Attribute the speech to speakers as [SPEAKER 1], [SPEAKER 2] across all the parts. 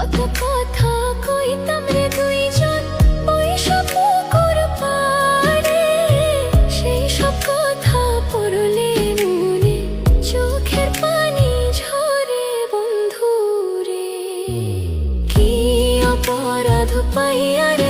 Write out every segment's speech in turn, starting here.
[SPEAKER 1] কত কথা কইতাম রে দুইজন, ওই সব পুকুর পাড়ে। সেই সব কথা পড়লে মনে চোখের পানি ঝরে বন্ধু রে কি অপরাধ পাইয়া রে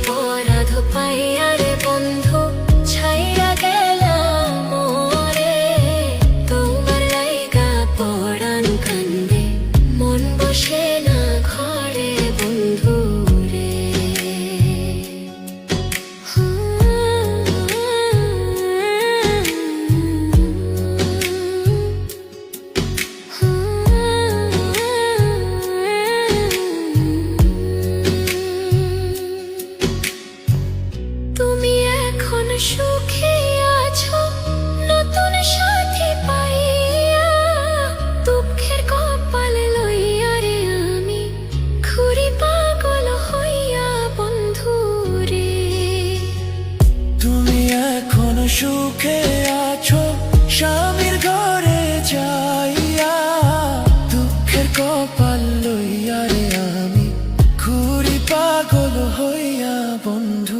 [SPEAKER 1] অপরাধ পাইয়া সুখে আছো
[SPEAKER 2] স্বামীর ঘরে যাইয়া দুঃখের কপাল লইয়া রে আমি ঘুরি পাগল হইয়া বন্ধু।